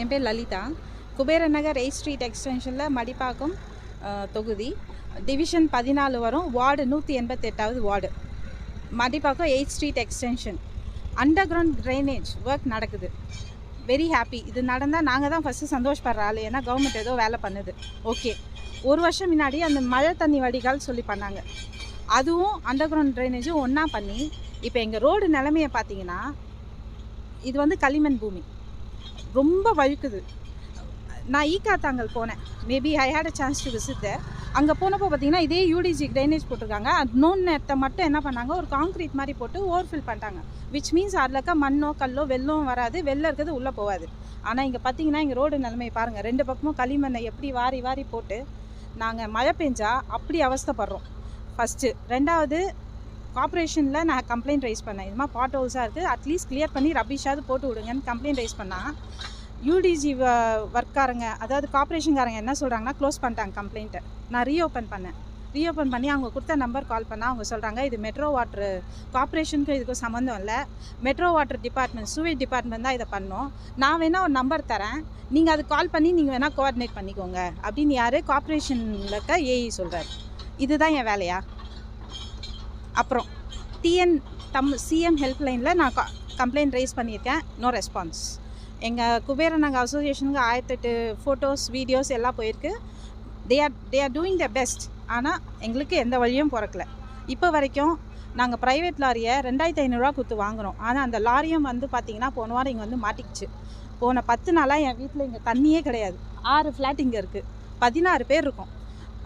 என் பேர் Lalitha. Kubera Nagar eight street எக்ஸ்டென்ஷனில் மடிப்பாக்கம் தொகுதி. டிவிஷன் பதினாலு வரும். வார்டு நூற்றி எண்பத்தெட்டாவது ward. Madipakkam eight street extension. Under ground drainage work நடக்குது. வெரி ஹாப்பி இது நடந்தால் நாங்கள் தான் ஃபஸ்ட்டு சந்தோஷப்படுற ஆள். ஏன்னா கவர்மெண்ட் ஏதோ வேலை பண்ணுது. ஓகே ஒரு வருஷம் முன்னாடி அந்த மழை தண்ணி வடிகால் சொல்லி பண்ணாங்க. அதுவும் அண்டர் கிரவுண்ட் ட்ரைனேஜும் ஒன்றா பண்ணி இப்போ எங்கள் ரோடு நிலமையை பார்த்தீங்கன்னா இது வந்து களிமண் பூமி. ரொம்ப வழுக்குது. நான் ஈகா தாங்கல் போனேன் maybe I had a chance to visit அங்கே போனப்போ பார்த்தீங்கன்னா இதே யூடிஜி ட்ரைனேஜ் போட்டிருக்காங்க. நோன் நேரத்தை மட்டும் என்ன பண்ணாங்க? ஒரு காங்க்ரீட் மாதிரி போட்டு ஓவர்ஃபில் பண்ணிட்டாங்க. விச் மீன்ஸ் அதில் மண்ணோ கல்லோ வெள்ளம் வராது. வெளில இருக்கிறது உள்ளே போகாது. ஆனால் இங்கே பார்த்தீங்கன்னா இங்கே ரோடு நிலைமை பாருங்கள் ரெண்டு பக்கமும் களிமண்ணை எப்படி வாரி வாரி போட்டு நாங்கள் மழை பெஞ்சால் அப்படி அவஸ்தைப்படுறோம். ஃபஸ்ட்டு ரெண்டாவது கார்ப்பரேஷனில் நான் கம்ப்ளைண்ட் ரைஸ் பண்ணேன். இதுமாதிரி பாட் ஹவுஸாக இருக்குது அட்லீஸ்ட் கிளியர் பண்ணி ரபிஷாவது போட்டு விடுங்கன்னு கம்ப்ளைண்ட் ரைஸ் பண்ணால் யூடிஜி ஒர்க்காரங்க அதாவது கார்ப்பரேஷன்காரங்க என்ன சொல்கிறாங்கன்னா க்ளோஸ் பண்ணிட்டாங்க கம்ப்ளைண்ட்டை நான் ரீஓப்பன் பண்ணேன். ரீஓப்பன் பண்ணி அவங்க கொடுத்த நம்பர் கால் பண்ணால் அவங்க சொல்கிறாங்க இது மெட்ரோ வாட்ரு கார்ப்பரேஷனுக்கும் இதுக்கும் சம்மந்தம் இல்லை. Metro water department sewage department தான் இதை பண்ணோம். நான் வேணால் ஒரு நம்பர் தரேன். நீங்கள் அது கால் பண்ணி நீங்கள் வேணால் கோஆர்டினேட் பண்ணிக்கோங்க அப்படின்னு யார்? கார்ப்பரேஷனில் இருக்க ஏஇ சொல்கிறார் இதுதான் என் வேலையா? அப்புறம் டிஎன் தம் சிஎம் ஹெல்ப்லைனில் நான் கம்ப்ளைண்ட் ரைஸ் பண்ணியிருக்கேன். நோ ரெஸ்பான்ஸ் எங்கள் குபேர நாங்கள் அசோசியேஷனுக்கு ஆயிரத்தெட்டு ஃபோட்டோஸ் வீடியோஸ் எல்லாம் போயிருக்கு. They are they are doing the best ஆனால் எங்களுக்கு எந்த வழியும் பிறக்கல. இப்போ வரைக்கும் நாங்கள் ப்ரைவேட் லாரியை ரெண்டாயிரத்தி ஐநூறுரூவா கொடுத்து வாங்குறோம். ஆனால் அந்த லாரியும் வந்து பார்த்தீங்கன்னா போன வாரம் இங்கே வந்து மாட்டிக்கிச்சு. போன பத்து நாளாக என் வீட்டில் இங்கே தண்ணியே கிடையாது. ஆறு ஃப்ளாட் இங்கே இருக்குது பதினாறு பேர் இருக்கும்.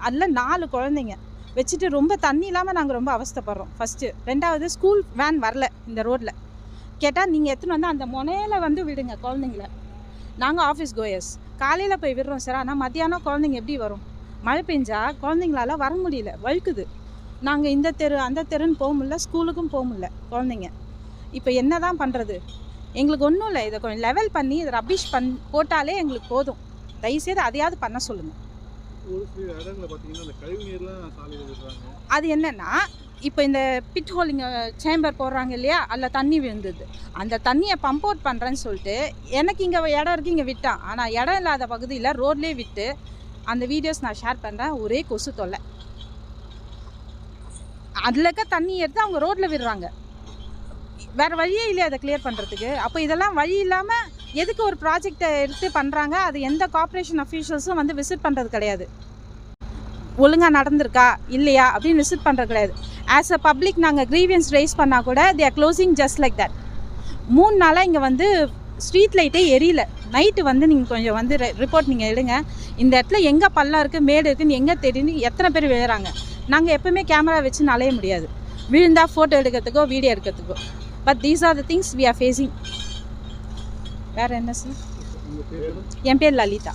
அதில் நாலு குழந்தைங்க. வச்சுட்டு ரொம்ப தண்ணி இல்லாமல் நாங்கள் ரொம்ப அவஸ்தைப்படுறோம். ஃபஸ்ட்டு ரெண்டாவது ஸ்கூல் வேன் வரல இந்த ரோட்டில் கேட்டால் நீங்கள் எடுத்துன்னு வந்து அந்த முனையில் வந்து விடுங்க குழந்தைங்கள. நாங்கள் ஆஃபீஸ் கோயர்ஸ் காலையில் போய் விடுறோம் சார் ஆனால் மத்தியானம் குழந்தைங்க எப்படி வரும்? மழை பெஞ்சா குழந்தைங்களால வர முடியல. வழுக்குது. நாங்கள் இந்த தெரு அந்த தெருன்னு போக முடியல. ஸ்கூலுக்கும் போக முடியல குழந்தைங்க. இப்போ என்ன தான் பண்ணுறது எங்களுக்கு ஒன்றும் இல்லை. இதை கொஞ்சம் லெவல் பண்ணி இதை ரபிஷ் பண் போட்டாலே எங்களுக்கு போதும். தயவுசெய்து அதையாவது பண்ண சொல்லுங்கள் ஒரு சில இடங்களில் பார்த்தீங்கன்னா அந்த கழிவு நீர்லாம் சாலையில் விடுறாங்க. அது என்னன்னா இப்போ இந்த பிட் ஹோலிங்க சேம்பர் போடுறாங்க இல்லையா? அதில் தண்ணி விழுந்தது. அந்த தண்ணியை பம்ப் அவுட் பண்ணுறேன்னு சொல்லிட்டு எனக்கு இங்கே இடம் இருக்குது இங்கே விட்டான் ஆனால் இடம் இல்லாத பகுதியில் ரோட்லேயே விட்டு அந்த வீடியோஸ் நான் ஷேர் பண்ணுறேன் ஒரே கொசு தொல்லை. அதில் இருக்க தண்ணி எடுத்து அவங்க ரோட்டில் விடுறாங்க. வேறு வழியே இல்லையா அதை கிளியர் பண்ணுறதுக்கு அப்போ இதெல்லாம் வழி இல்லாமல் எதுக்கு ஒரு ப்ராஜெக்டை எடுத்து பண்ணுறாங்க அது எந்த கார்ப்பரேஷன் அஃபீஷியல்ஸும் வந்து விசிட் பண்ணுறது கிடையாது. ஒழுங்காக நடந்திருக்கா? இல்லையா? அப்படின்னு விசிட் பண்ணுறது கிடையாது. ஆஸ் அ பப்ளிக் நாங்கள் க்ரீவியன்ஸ் ரைஸ் பண்ணால் கூட they are closing just like that மூணு நாளாக இங்கே வந்து ஸ்ட்ரீட் லைட்டே எரியல. நைட்டு வந்து நீங்கள் கொஞ்சம் வந்து ரிப்போர்ட் நீங்கள் எடுங்க. இந்த இடத்துல எங்கே பள்ளம் இருக்குது மேடு இருக்குதுன்னு எங்கே தெரியுன்னு எத்தனை பேர் விழுறாங்க நாங்கள் எப்பவுமே கேமரா வச்சு நலைய முடியாது. விழுந்தா ஃபோட்டோ எடுக்கிறதுக்கோ video எடுக்கிறதுக்கோ. But these are the things we are facing வேறு என்ன சார் என் பேர் லலிதா.